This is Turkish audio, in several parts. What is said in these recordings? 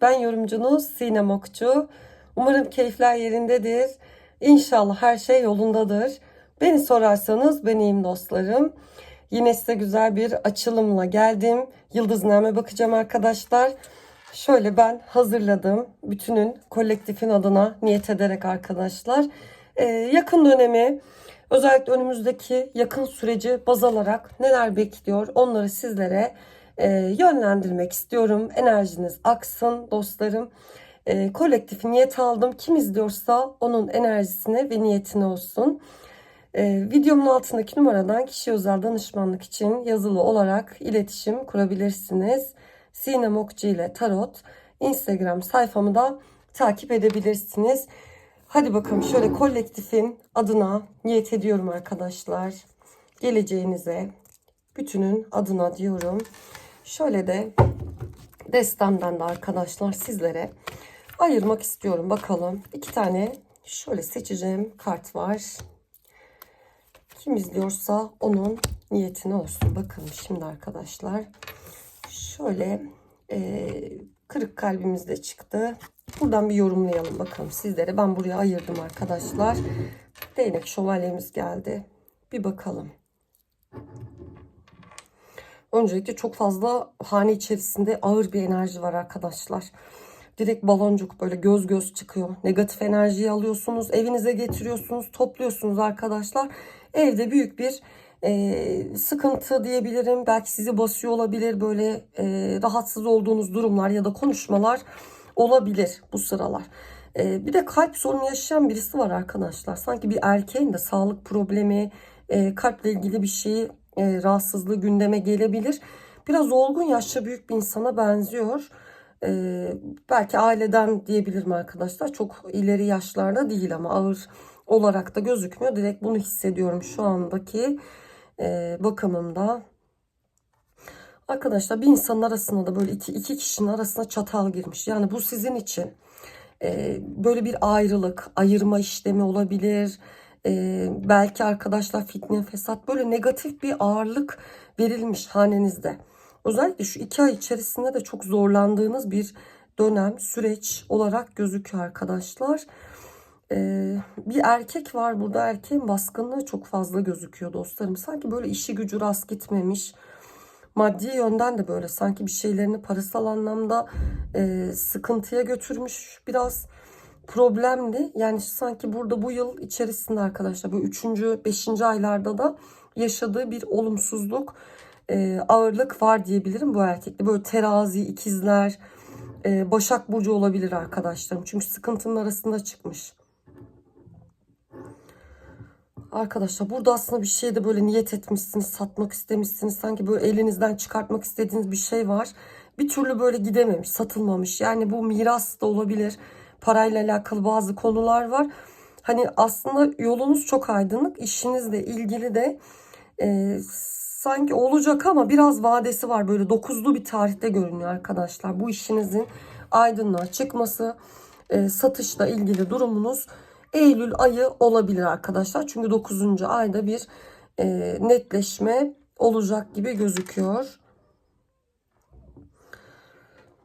Ben yorumcunuz Sinem Okçu. Umarım keyifler yerindedir. İnşallah her şey yolundadır. Beni sorarsanız ben iyiyim dostlarım. Yine size güzel bir açılımla geldim. Yıldızname bakacağım arkadaşlar. Şöyle ben hazırladım. Bütünün kolektifin adına niyet ederek arkadaşlar. Ee, yakın dönemi özellikle önümüzdeki yakın süreci baz alarak neler bekliyor onları sizlere e, yönlendirmek istiyorum. Enerjiniz aksın dostlarım. E, kolektif niyet aldım. Kim izliyorsa onun enerjisine ve niyetine olsun. E, videomun altındaki numaradan kişi özel danışmanlık için yazılı olarak iletişim kurabilirsiniz. Sinem Okçu ile Tarot Instagram sayfamı da takip edebilirsiniz. Hadi bakalım şöyle kolektifin adına niyet ediyorum arkadaşlar. Geleceğinize bütünün adına diyorum. Şöyle de destemden de arkadaşlar sizlere ayırmak istiyorum. Bakalım iki tane şöyle seçeceğim kart var. Kim izliyorsa onun niyetine olsun. Bakın şimdi arkadaşlar. Şöyle e, kırık kalbimizde çıktı. Buradan bir yorumlayalım bakalım sizlere. Ben buraya ayırdım arkadaşlar. Değnek şövalyemiz geldi. Bir bakalım. Öncelikle çok fazla hane içerisinde ağır bir enerji var arkadaşlar. Direkt baloncuk böyle göz göz çıkıyor. Negatif enerjiyi alıyorsunuz, evinize getiriyorsunuz, topluyorsunuz arkadaşlar. Evde büyük bir e, sıkıntı diyebilirim. Belki sizi basıyor olabilir böyle e, rahatsız olduğunuz durumlar ya da konuşmalar olabilir bu sıralar. E, bir de kalp sorunu yaşayan birisi var arkadaşlar. Sanki bir erkeğin de sağlık problemi, e, kalple ilgili bir şeyi e, rahatsızlığı gündeme gelebilir. Biraz olgun yaşça büyük bir insana benziyor. E, belki aileden diyebilirim arkadaşlar. Çok ileri yaşlarda değil ama ağır olarak da gözükmüyor. Direkt bunu hissediyorum şu andaki e, bakımımda. Arkadaşlar bir insanın arasında da böyle iki, iki kişinin arasına çatal girmiş. Yani bu sizin için e, böyle bir ayrılık, ayırma işlemi olabilir. E, belki arkadaşlar fitne, fesat böyle negatif bir ağırlık verilmiş hanenizde. Özellikle şu iki ay içerisinde de çok zorlandığınız bir dönem, süreç olarak gözüküyor arkadaşlar. Ee, bir erkek var burada erkeğin baskınlığı çok fazla gözüküyor dostlarım. Sanki böyle işi gücü rast gitmemiş. Maddi yönden de böyle sanki bir şeylerini parasal anlamda e, sıkıntıya götürmüş biraz problemli. Yani sanki burada bu yıl içerisinde arkadaşlar bu 3. 5. aylarda da yaşadığı bir olumsuzluk e, ağırlık var diyebilirim bu erkekte. Böyle terazi, ikizler, e, başak burcu olabilir arkadaşlarım. Çünkü sıkıntının arasında çıkmış. Arkadaşlar burada aslında bir şeye de böyle niyet etmişsiniz, satmak istemişsiniz. Sanki böyle elinizden çıkartmak istediğiniz bir şey var. Bir türlü böyle gidememiş, satılmamış. Yani bu miras da olabilir. Parayla alakalı bazı konular var. Hani aslında yolunuz çok aydınlık. İşinizle ilgili de e, sanki olacak ama biraz vadesi var. Böyle dokuzlu bir tarihte görünüyor arkadaşlar. Bu işinizin aydınlığa çıkması, e, satışla ilgili durumunuz Eylül ayı olabilir arkadaşlar. Çünkü 9. ayda bir e, netleşme olacak gibi gözüküyor.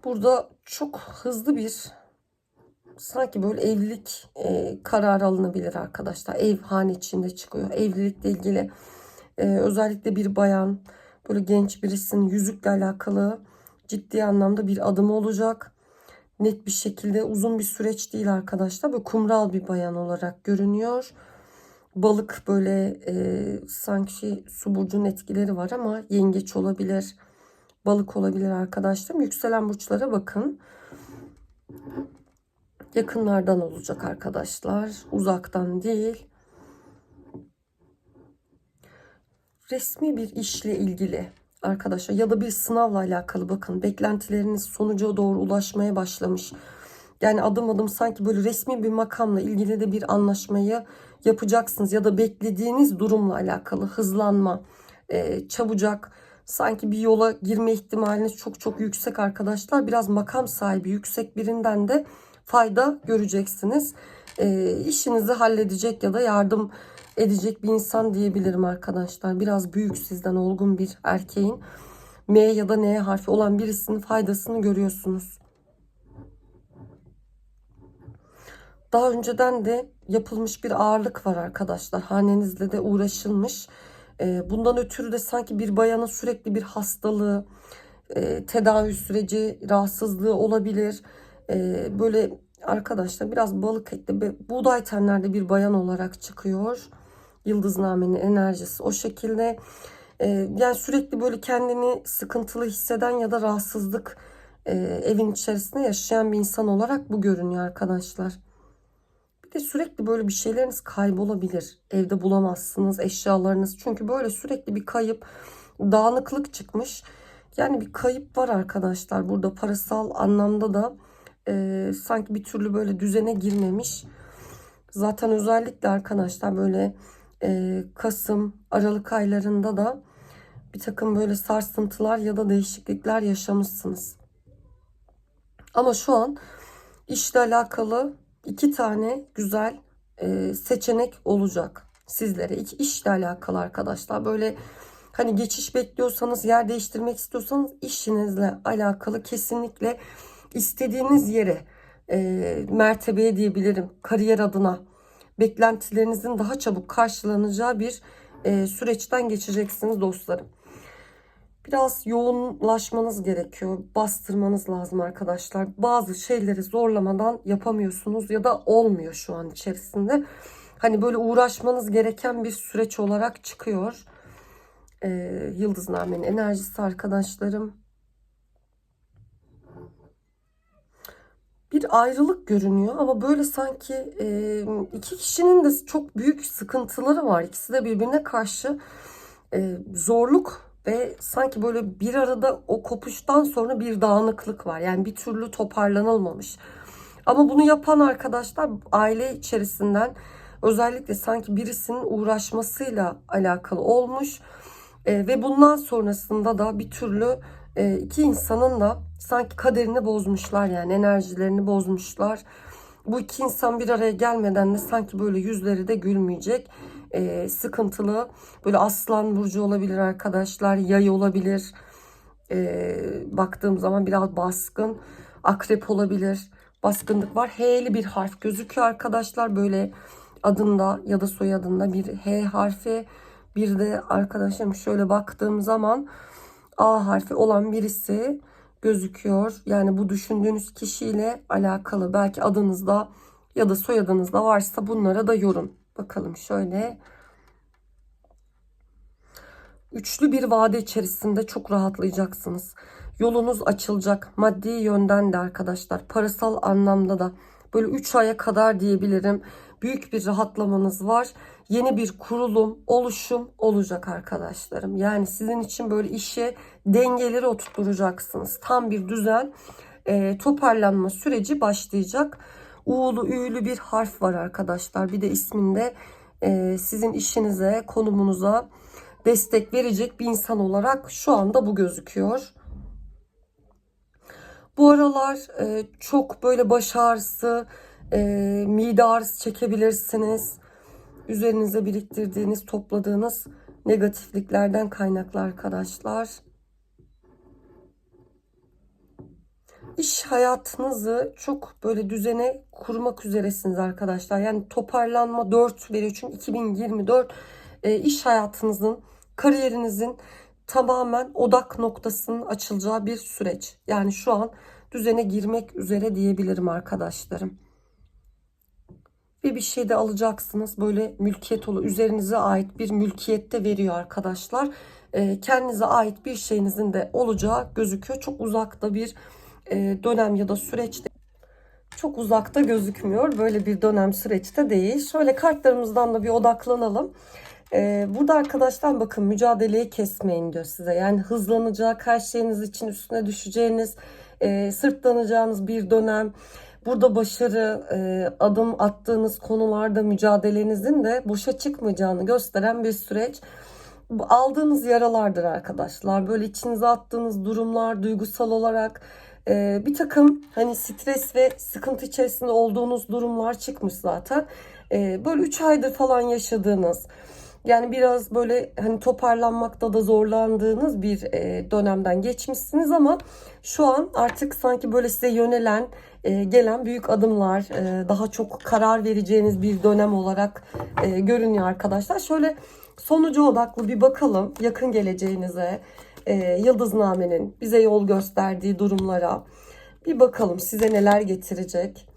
Burada çok hızlı bir sanki böyle evlilik e, kararı alınabilir arkadaşlar. Ev hane içinde çıkıyor. Evlilikle ilgili e, özellikle bir bayan böyle genç birisinin yüzükle alakalı ciddi anlamda bir adım olacak net bir şekilde uzun bir süreç değil arkadaşlar. Böyle kumral bir bayan olarak görünüyor. Balık böyle e, sanki su burcunun etkileri var ama yengeç olabilir. Balık olabilir arkadaşlar. Yükselen burçlara bakın. Yakınlardan olacak arkadaşlar. Uzaktan değil. Resmi bir işle ilgili arkadaşlar ya da bir sınavla alakalı bakın beklentileriniz sonuca doğru ulaşmaya başlamış. Yani adım adım sanki böyle resmi bir makamla ilgili de bir anlaşmayı yapacaksınız ya da beklediğiniz durumla alakalı hızlanma, e, çabucak sanki bir yola girme ihtimaliniz çok çok yüksek arkadaşlar. Biraz makam sahibi yüksek birinden de fayda göreceksiniz. E, işinizi halledecek ya da yardım edecek bir insan diyebilirim arkadaşlar. Biraz büyük sizden olgun bir erkeğin M ya da N harfi olan birisinin faydasını görüyorsunuz. Daha önceden de yapılmış bir ağırlık var arkadaşlar. Hanenizle de uğraşılmış. E, bundan ötürü de sanki bir bayanın sürekli bir hastalığı, e, tedavi süreci, rahatsızlığı olabilir. E, böyle arkadaşlar biraz balık etli, buğday tenlerde bir bayan olarak çıkıyor. Yıldıznamenin enerjisi o şekilde. E, yani sürekli böyle kendini sıkıntılı hisseden ya da rahatsızlık e, evin içerisinde yaşayan bir insan olarak bu görünüyor arkadaşlar. Bir de sürekli böyle bir şeyleriniz kaybolabilir. Evde bulamazsınız eşyalarınız. Çünkü böyle sürekli bir kayıp, dağınıklık çıkmış. Yani bir kayıp var arkadaşlar. Burada parasal anlamda da e, sanki bir türlü böyle düzene girmemiş. Zaten özellikle arkadaşlar böyle e, Kasım, Aralık aylarında da bir takım böyle sarsıntılar ya da değişiklikler yaşamışsınız. Ama şu an işle alakalı iki tane güzel e, seçenek olacak sizlere. İki işle alakalı arkadaşlar. Böyle hani geçiş bekliyorsanız, yer değiştirmek istiyorsanız işinizle alakalı kesinlikle istediğiniz yere, e, mertebeye diyebilirim, kariyer adına beklentilerinizin daha çabuk karşılanacağı bir e, süreçten geçeceksiniz dostlarım. Biraz yoğunlaşmanız gerekiyor. Bastırmanız lazım arkadaşlar. Bazı şeyleri zorlamadan yapamıyorsunuz ya da olmuyor şu an içerisinde. Hani böyle uğraşmanız gereken bir süreç olarak çıkıyor. Ee, Yıldıznamenin enerjisi arkadaşlarım. Bir ayrılık görünüyor ama böyle sanki e, iki kişinin de çok büyük sıkıntıları var. İkisi de birbirine karşı e, zorluk ve sanki böyle bir arada o kopuştan sonra bir dağınıklık var. Yani bir türlü toparlanılmamış. Ama bunu yapan arkadaşlar aile içerisinden özellikle sanki birisinin uğraşmasıyla alakalı olmuş. E, ve bundan sonrasında da bir türlü e, iki insanın da sanki kaderini bozmuşlar yani enerjilerini bozmuşlar. Bu iki insan bir araya gelmeden de sanki böyle yüzleri de gülmeyecek e, sıkıntılı. Böyle aslan burcu olabilir arkadaşlar. Yay olabilir. E, baktığım zaman biraz baskın. Akrep olabilir. Baskınlık var. H'li bir harf gözüküyor arkadaşlar. Böyle adında ya da soyadında bir H harfi. Bir de arkadaşım şöyle baktığım zaman A harfi olan birisi gözüküyor. Yani bu düşündüğünüz kişiyle alakalı belki adınızda ya da soyadınızda varsa bunlara da yorum. Bakalım şöyle. Üçlü bir vade içerisinde çok rahatlayacaksınız. Yolunuz açılacak. Maddi yönden de arkadaşlar. Parasal anlamda da. Böyle 3 aya kadar diyebilirim. Büyük bir rahatlamanız var. Yeni bir kurulum, oluşum olacak arkadaşlarım. Yani sizin için böyle işe dengeleri oturtacaksınız. Tam bir düzen, e, toparlanma süreci başlayacak. U'lu, Ü'lü bir harf var arkadaşlar. Bir de isminde e, sizin işinize, konumunuza destek verecek bir insan olarak şu anda bu gözüküyor. Bu aralar e, çok böyle baş ağrısı, e, mide ağrısı çekebilirsiniz. Üzerinize biriktirdiğiniz, topladığınız negatifliklerden kaynaklı arkadaşlar. İş hayatınızı çok böyle düzene kurmak üzeresiniz arkadaşlar. Yani toparlanma 4 veriyor çünkü 2024 e, iş hayatınızın, kariyerinizin tamamen odak noktasının açılacağı bir süreç. Yani şu an düzene girmek üzere diyebilirim arkadaşlarım. Ve bir şey de alacaksınız. Böyle mülkiyet olu üzerinize ait bir mülkiyette veriyor arkadaşlar. E, kendinize ait bir şeyinizin de olacağı gözüküyor. Çok uzakta bir e, dönem ya da süreçte çok uzakta gözükmüyor. Böyle bir dönem süreçte değil. Şöyle kartlarımızdan da bir odaklanalım. Ee, burada arkadaşlar bakın mücadeleyi kesmeyin diyor size. Yani hızlanacak her şeyiniz için üstüne düşeceğiniz, e, sırtlanacağınız bir dönem. Burada başarı, e, adım attığınız konularda mücadelenizin de boşa çıkmayacağını gösteren bir süreç. Aldığınız yaralardır arkadaşlar. Böyle içinize attığınız durumlar duygusal olarak e, bir takım hani stres ve sıkıntı içerisinde olduğunuz durumlar çıkmış zaten. E, böyle 3 aydır falan yaşadığınız yani biraz böyle hani toparlanmakta da zorlandığınız bir e, dönemden geçmişsiniz ama şu an artık sanki böyle size yönelen e, gelen büyük adımlar, e, daha çok karar vereceğiniz bir dönem olarak görünüyor arkadaşlar. Şöyle sonuca odaklı bir bakalım yakın geleceğinize, Yıldıznamen'in bize yol gösterdiği durumlara bir bakalım size neler getirecek.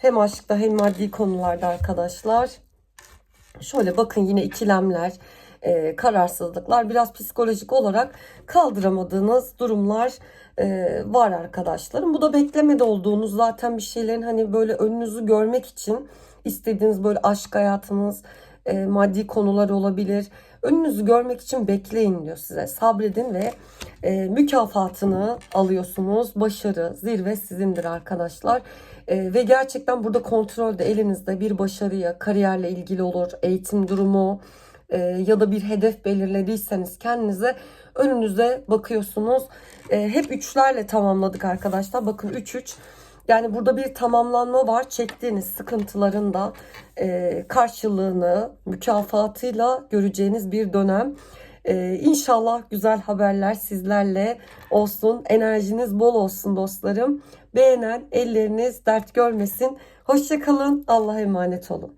Hem aşkta hem maddi konularda arkadaşlar. Şöyle bakın yine ikilemler, e, kararsızlıklar, biraz psikolojik olarak kaldıramadığınız durumlar e, var arkadaşlarım. Bu da beklemede olduğunuz zaten bir şeylerin hani böyle önünüzü görmek için istediğiniz böyle aşk hayatınız, e, maddi konular olabilir. Önünüzü görmek için bekleyin diyor size. Sabredin ve e, mükafatını alıyorsunuz. Başarı, zirve sizindir arkadaşlar. E, ve gerçekten burada kontrol de elinizde bir başarıya, kariyerle ilgili olur, eğitim durumu e, ya da bir hedef belirlediyseniz kendinize önünüze bakıyorsunuz. E, hep üçlerle tamamladık arkadaşlar. Bakın 3-3. Yani burada bir tamamlanma var. Çektiğiniz sıkıntıların da e, karşılığını mükafatıyla göreceğiniz bir dönem. E, inşallah güzel haberler sizlerle olsun. Enerjiniz bol olsun dostlarım. Beğenen elleriniz dert görmesin. Hoşçakalın. Allah'a emanet olun.